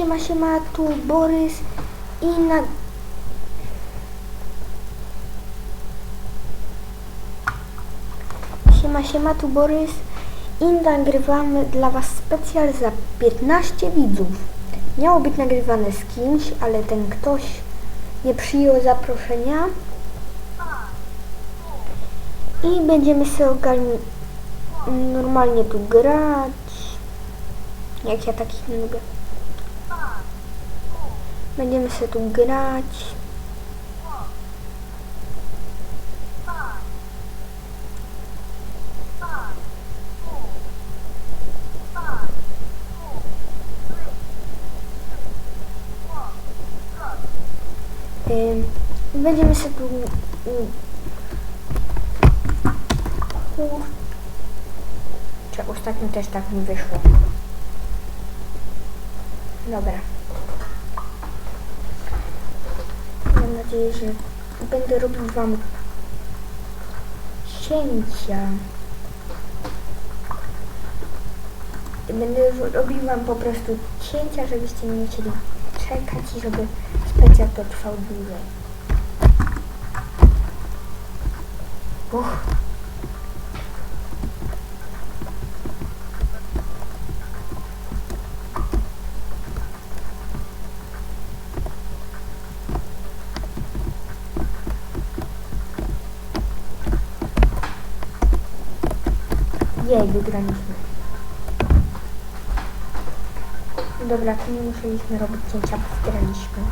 Siema, siema, tu Borys i na... Siema, siema, tu Borys i nagrywamy dla Was specjal za 15 widzów. Miało być nagrywane z kimś, ale ten ktoś nie przyjął zaproszenia. I będziemy sobie normalnie tu grać. Jak ja takich nie lubię. Będziemy sobie tu grać. Będziemy sobie tu... ym, Kur... Czy ostatnio też tak mi wyszło. Dobra. Mam nadzieję, że będę robił wam cięcia. Będę robił wam po prostu cięcia, żebyście nie musieli czekać i żeby specjal to trwał dłużej. Uch. Wygraliśmy. Dobra, tu nie musieliśmy robić cięcia, wygraliśmy.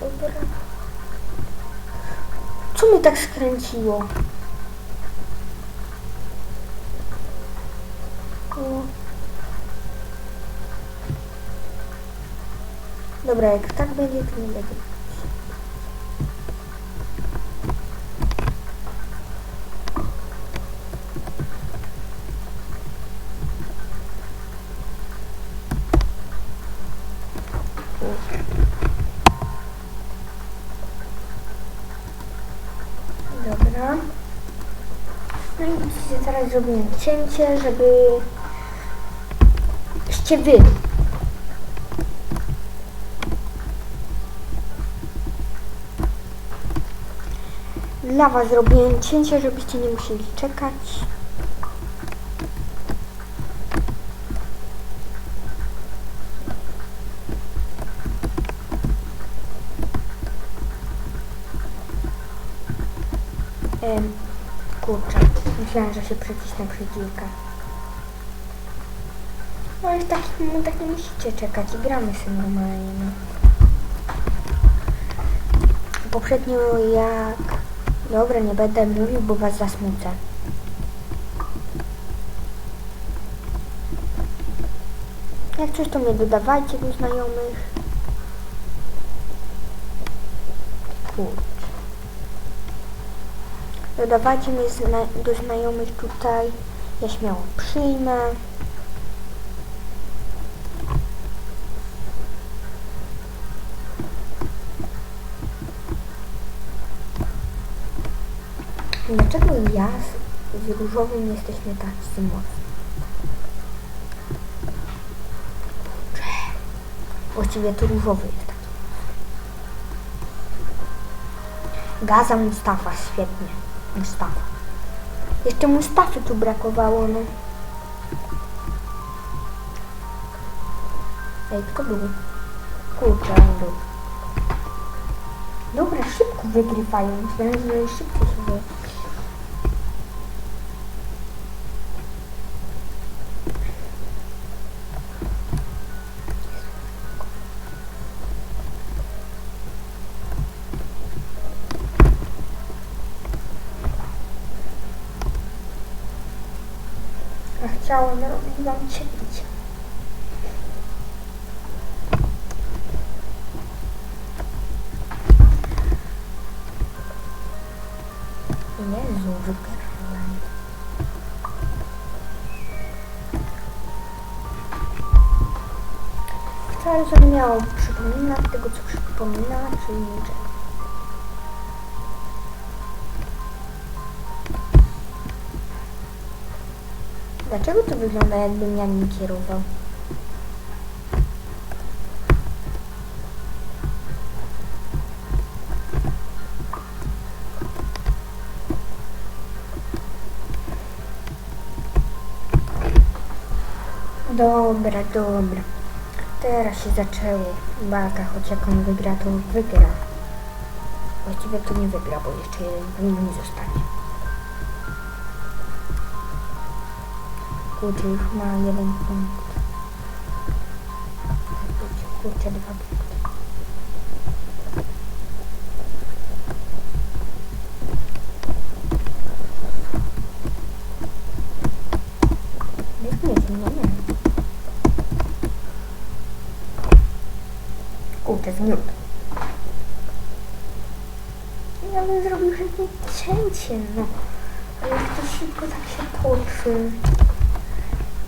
Dobra. Co mnie tak skręciło? Dobra, jak tak będzie, to nie będzie. Dobra. No i teraz zrobiłem cięcie, żeby żebyście wy dla was zrobiłem cięcie, żebyście nie musieli czekać. Em, kurczę, myślałem, że się przycisnę przyciska. No ale w takich momentach nie musicie czekać i gramy sobie normalnie, no. Poprzednio jak... Dobra, nie będę mówił, bo was zasmucę. Jak coś, to mnie dodawajcie do znajomych. Kurczę. Dodawajcie mnie zna do znajomych tutaj. Ja śmiało przyjmę. Dlaczego ja z, różowym jesteśmy tacy mocni? Właściwie to różowy jest taki. Gaza Mustafa, świetnie. Mustafa. Jeszcze Mustafy tu brakowało, no. Ej, kto był? Kurczę, on był. Dobra, szybko wygrywają. Myślałem, że szybko sobie... chciałem robić wam cięcie. Jezu, wygrałem. Charizard miał przypominać tego, co przypomina, czyli niczego. Dlaczego to wygląda jakbym ja nim kierował? Dobra, dobra. Teraz się zaczęło walka, choć jak on wygra, to wygra. Właściwie to nie wygra, bo jeszcze jeden powinien zostanie. Kurczę, już ma jeden punkt. Kurczę, dwa punkty. Nie, nie, no nie. Kurczę, zmiótł. Ja bym zrobił jakieś cięcie, no. Ale jak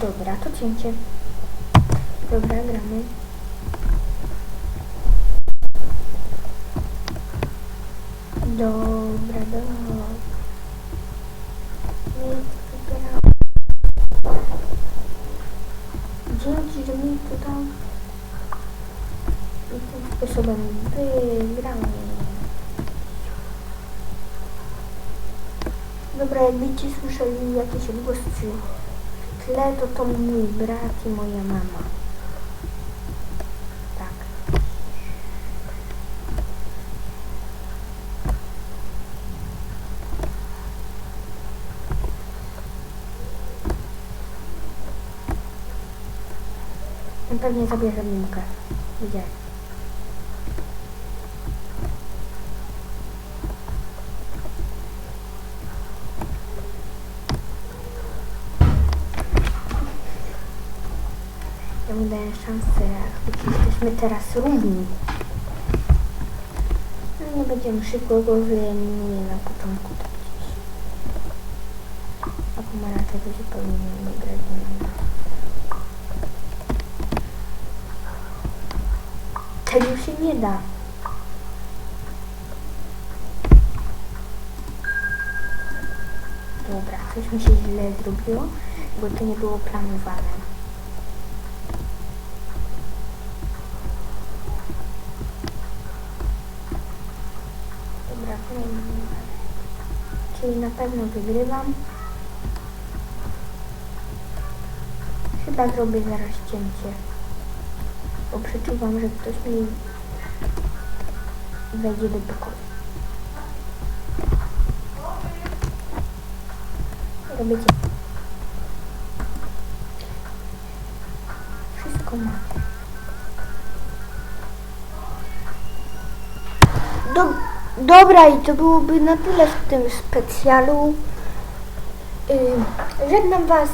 Dobra, to cięcie. Dobra, gramy. Dobra, dobra. Dzięki, że mi to. I tym sposobem wygrałem. Dobra, jakbyście słyszeli jakieś odgłosy tle, to to mój brat i moja mama. Tak. Pewnie zabierze mimkę. Widziałem. Mu daję szansę, choć jesteśmy teraz równi. No nie będziemy szybko go wyeliminuję na początku tak. A pomarańcze zupełnie nie wygrać nie mam. Tego się nie da. Dobra, coś mi się źle zrobiło, bo to nie było planowane. Dobra, kolejny numer. Czyli na pewno wygrywam. Chyba zrobię zaraz cięcie. Bo przeczuwam, że ktoś mi wejdzie do pokoju. Robię cięcie. Wszystko ma. Do, dobra, i to byłoby na tyle w tym specjalu. Yy, żegnam Was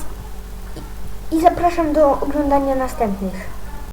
i, i zapraszam do oglądania następnych.